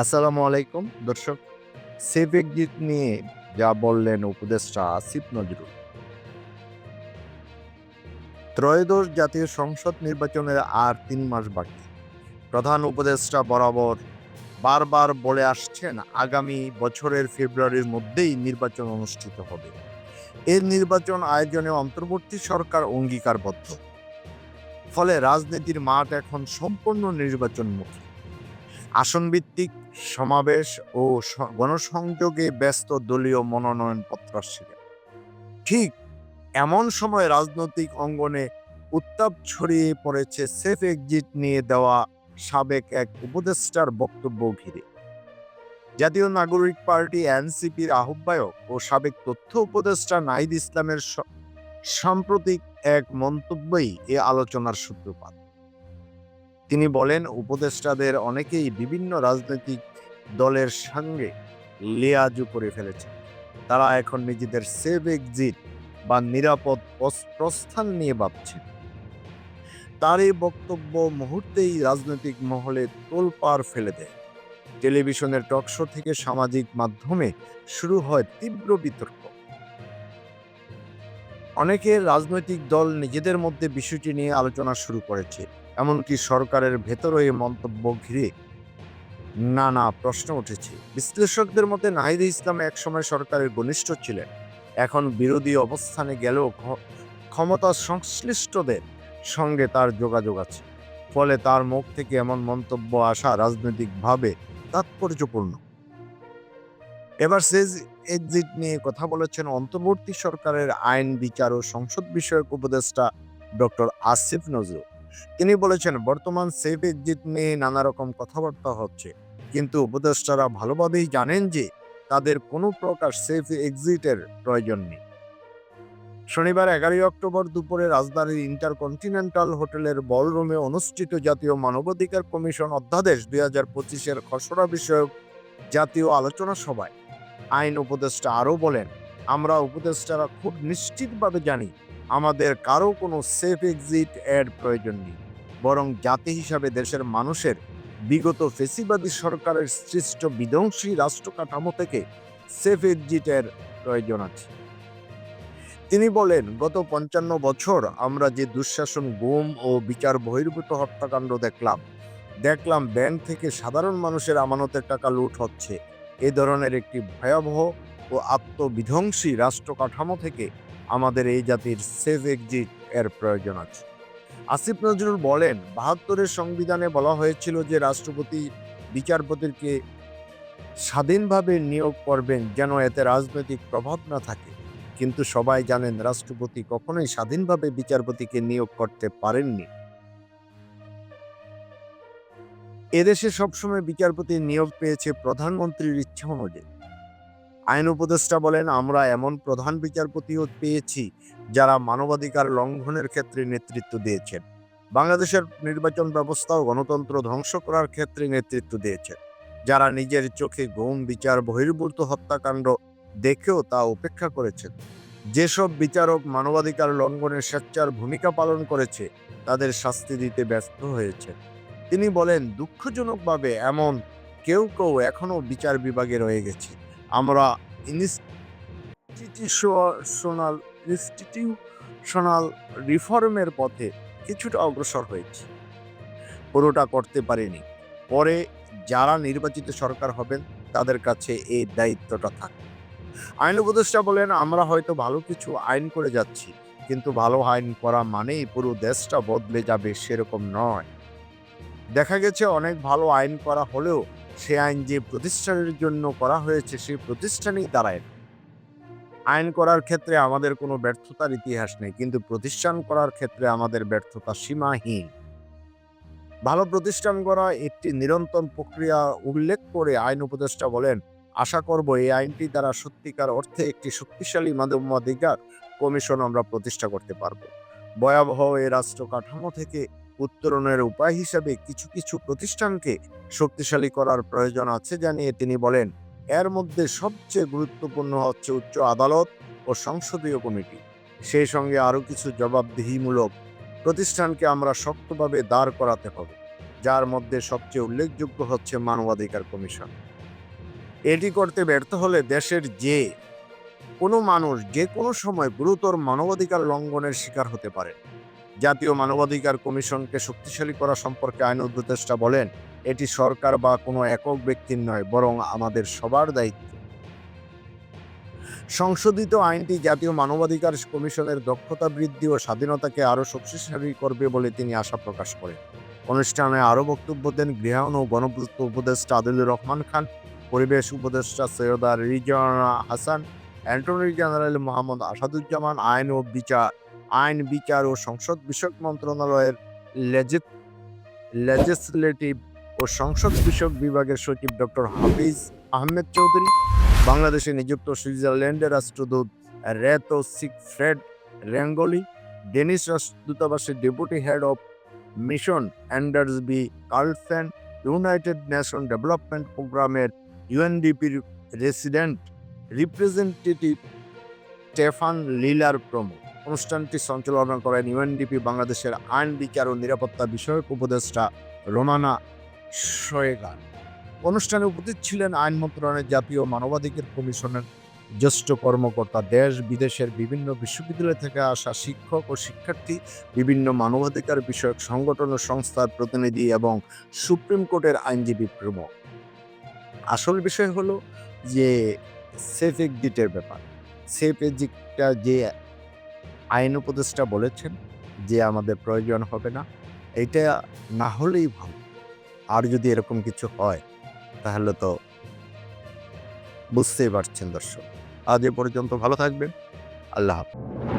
আসসালামু আলাইকুম। দর্শক সেফ এক্সিট নিয়ে যা বললেন উপদেষ্টা আসিফ নজরুল। ত্রয়োদশ জাতীয় সংসদ নির্বাচনের আর তিন মাস বাকি। প্রধান উপদেষ্টা বরাবর বারবার বলে আসছেন, আগামী বছরের ফেব্রুয়ারির মধ্যেই নির্বাচন অনুষ্ঠিত হবে। এই নির্বাচন আয়োজনে অন্তর্বর্তী সরকার অঙ্গীকারবদ্ধ। ফলে রাজনীতির মাঠ এখন সম্পূর্ণ নির্বাচনমুখী। আসনভিত্তিক সমাবেশ ও গণসংযোগে ব্যস্ত দলীয় মনোনয়ন প্রত্যাশীরা ঠিক এমন সময় রাজনৈতিক অঙ্গনে উত্তাপ ছড়িয়ে পড়েছে সেফ এক্সিট নিয়ে দেওয়া সাবেক এক উপদেষ্টার বক্তব্য ঘিরে। জাতীয় নাগরিক পার্টি এনসিপির আহ্বায়ক ও সাবেক তথ্য উপদেষ্টা নাহিদ ইসলামের সাম্প্রতিক এক মন্তব্যই এ আলোচনার সূত্রপাত। তিনি বলেন, উপদেষ্টাদের অনেকেই বিভিন্ন রাজনৈতিক দলের সঙ্গে লেয়াজু করে ফেলেছে তারা এখন নিজেদের সেভ এক্সিট বা নিরাপদ প্রস্থান নিয়ে ভাবছেন। তার এই বক্তব্য মুহূর্তেই রাজনৈতিক মহলে তোলপাড় ফেলে দেয়। টেলিভিশনের টকশো থেকে সামাজিক মাধ্যমে শুরু হয় তীব্র বিতর্ক। অনেকে রাজনৈতিক দল নিজেদের মধ্যে বিষয়টি নিয়ে আলোচনা শুরু করেছে। এমনকি সরকারের ভেতরও এই মন্তব্য ঘিরে নানা প্রশ্ন উঠেছে। বিশ্লেষকদের মতে, নাহিদ ইসলাম একসময় সরকারের ঘনিষ্ঠ ছিলেন। এখন বিরোধী অবস্থানে গেলেও ক্ষ- ক্ষমতা সংশ্লিষ্টদের সঙ্গে তার যোগাযোগ আছে। ফলে তার মুখ থেকে এমন মন্তব্য আসা রাজনৈতিকভাবে তাৎপর্যপূর্ণ। এবার সেজ এক্সিট নিয়ে কথা বলেছেন অন্তর্বর্তী সরকারের আইন, বিচার ও সংসদ বিষয়ক উপদেষ্টা ডক্টর আসিফ নজরুল। তিনি বলেছেন, বর্তমান সেফ এক্সিট নিয়ে নানা রকম কথাবার্তা হচ্ছে। কিন্তু উপদেষ্টারা ভালোভাবেই জানেন যে তাদের কোনো প্রকার সেফ এক্সিটের প্রয়োজন নেই। শনিবার এগারোই অক্টোবর দুপুরে রাজধানীর ইন্টারকন্টিনেন্টাল হোটেলের বলরুমে অনুষ্ঠিত জাতীয় মানবাধিকার কমিশন অধ্যাদেশ দুই হাজার পঁচিশের খসড়া বিষয়ক জাতীয় আলোচনা সভায়। আইন উপদেষ্টা আরও বলেন, আমরা উপদেষ্টারা খুব নিশ্চিতভাবে জানি আমাদের কারও কোনো সেফ এক্সিট এর প্রয়োজন নেই। বরং জাতি হিসাবে দেশের মানুষের বিগত ফেসিবাদী সরকারের সৃষ্ট বিধ্বংসী রাষ্ট্র কাঠামো থেকে সেফ এক্সিটের প্রয়োজন আছে। তিনি বলেন, গত পঞ্চান্ন বছর আমরা যে দুঃশাসন গুম ও বিচার বহির্ভূত হত্যাকাণ্ড দেখলাম দেখলাম ব্যাংক থেকে সাধারণ মানুষের আমানতের টাকা লুট হচ্ছে। এ ধরনের একটি ভয়াবহ ও আত্মবিধ্বংসী রাষ্ট্র কাঠামো থেকে আমাদের এই জাতির সেফ এক্সিট এর প্রয়োজন আছে। আসিফ নজরুল বলেন, বাহাত্তরের সংবিধানে বলা হয়েছিল যে রাষ্ট্রপতি বিচারপতিকে স্বাধীনভাবে নিয়োগ করবেন যেন এতে রাজনৈতিক প্রভাব না থাকে। কিন্তু সবাই জানেন, রাষ্ট্রপতি কখনোই স্বাধীনভাবে বিচারপতিকে নিয়োগ করতে পারেননি। এদেশে সবসময় বিচারপতি নিয়োগ পেয়েছে প্রধানমন্ত্রীর ইচ্ছা অনুযায়ী। আইন উপদেষ্টা বলেন, আমরা এমন প্রধান বিচারপতিও পেয়েছি যারা মানবাধিকার লঙ্ঘনের ক্ষেত্রে নেতৃত্ব দিয়েছেন। বাংলাদেশের নির্বাচন ব্যবস্থা ও গণতন্ত্র ধ্বংস করার ক্ষেত্রে নেতৃত্ব দিয়েছেন। যারা নিজের চোখে গুম বিচার, বহির্ভূত হত্যাকাণ্ড দেখেও তা উপেক্ষা করেছেন। যেসব বিচারক মানবাধিকার লঙ্ঘনের স্বেচ্ছার ভূমিকা পালন করেছে, তাদের শাস্তি দিতে ব্যস্ত হয়েছে তিনি বলেন, দুঃখজনকভাবে এমন কেউ কেউ এখনও বিচার বিভাগে রয়ে গেছে। আমরা ইনস্টিটিউশনাল ইনস্টিটিউশনাল রিফর্মের পথে কিছুটা অগ্রসর হয়েছি। পুরোটা করতে পারিনি। পরে যারা নির্বাচিত সরকার হবেন, তাদের কাছে এই দায়িত্বটা থাকবে আইন উপদেষ্টা বলেন, আমরা হয়তো ভালো কিছু আইন করে যাচ্ছি, কিন্তু ভালো আইন করা মানেই পুরো দেশটা বদলে যাবে সেরকম নয়। দেখা গেছে, অনেক ভালো আইন করা হলেও সে আইন যে প্রতিষ্ঠানের জন্য করা হয়েছে, সেই প্রতিষ্ঠানেই দাঁড়ায়। আইন করার ক্ষেত্রে আমাদের কোনো ব্যর্থতার ইতিহাস নেই, কিন্তু প্রতিষ্ঠান করার ক্ষেত্রে আমাদের ব্যর্থতা সীমাহীন ভালো প্রতিষ্ঠান করা একটি নিরন্তর প্রক্রিয়া উল্লেখ করে আইন উপদেষ্টা বলেন, আশা করব এই আইনটি দ্বারা সত্যিকার অর্থে একটি শক্তিশালী মানবাধিকার কমিশন আমরা প্রতিষ্ঠা করতে পারব ভয়াবহ এই রাষ্ট্র কাঠামো থেকে উত্তরণের উপায় হিসেবে কিছু কিছু প্রতিষ্ঠানকে শক্তিশালী করার প্রয়োজন আছে জানিয়ে তিনি বলেন, এর মধ্যে সবচেয়ে গুরুত্বপূর্ণ হচ্ছে উচ্চ আদালত ও সংসদীয় কমিটি। সেই সঙ্গে আরও কিছু জবাবদিহিমূলক প্রতিষ্ঠানকে আমরা শক্তভাবে দাঁড় করাতে হবে, যার মধ্যে সবচেয়ে উল্লেখযোগ্য হচ্ছে মানবাধিকার কমিশন। এটি করতে ব্যর্থ হলে দেশের যে কোনো মানুষ যে কোনো সময় গুরুতর মানবাধিকার লঙ্ঘনের শিকার হতে পারে। জাতীয় মানবাধিকার কমিশনকে শক্তিশালী করা সম্পর্কে আইন উপদেষ্টা বলেন, এটি সরকার বা কোনো একক ব্যক্তির নয়, বরং আমাদের সবার দায়িত্ব। সংশোধিত আইনটি জাতীয় মানবাধিকার কমিশনের দক্ষতা বৃদ্ধি ও স্বাধীনতাকে আরও শক্তিশালী করবে বলে তিনি আশা প্রকাশ করেন। অনুষ্ঠানে আরও বক্তব্য দেন গৃহায়ন ও গণপূর্ত উপদেষ্টা আদিলুর রহমান খান, পরিবেশ উপদেষ্টা সৈয়দা রিজানা হাসান অ্যান্টর্নি জেনারেল মোহাম্মদ আসাদুজ্জামান, আইন ও বিচার আইন, বিচার ও সংসদ বিষয়ক মন্ত্রণালয়ের লেজিসলেটিভ ও সংসদ বিষয়ক বিভাগের সচিব ডক্টর হাফিজ আহমেদ চৌধুরী, বাংলাদেশে নিযুক্ত সুইজারল্যান্ডের রাষ্ট্রদূত Reto Siegfried Renggli Danish রাষ্ট্রদূতাবাসের deputy head of mission Anders B Karlsen United Nation Development প্রোগ্রামের ইউএনডিপির রেসিডেন্ট রিপ্রেজেন্টেটিভ স্টেফান লিলার প্রমুখ। অনুষ্ঠানটি সঞ্চালনা করেন ইউএনডিপি, বাংলাদেশের আইন বিচার ও নিরাপত্তা বিষয়ক উপদেষ্টা রোমানা শোয়েগান। অনুষ্ঠানে উপস্থিত ছিলেন আইন মন্ত্রণালয়ের জাতীয় মানবাধিকার কমিশনের জ্যেষ্ঠ কর্মকর্তা, দেশ বিদেশের বিভিন্ন বিশ্ববিদ্যালয় থেকে আসা শিক্ষক ও শিক্ষার্থী, বিভিন্ন মানবাধিকার বিষয়ক সংগঠন ও সংস্থার প্রতিনিধি এবং সুপ্রিম কোর্টের আইনজীবী প্রমুখ। আসল বিষয় হলো যে সেফ এক্সিটের ব্যাপার। সেফ এক্সিটটা যে আইন উপদেষ্টা বলেছেন যে আমাদের প্রয়োজন হবে না। এটা না হলেই ভালো। আর যদি এরকম কিছু হয়, তাহলে তো বুঝতেই পারছেন দর্শক। আজ এ পর্যন্ত ভালো থাকবেন। আল্লাহ হাফেজ।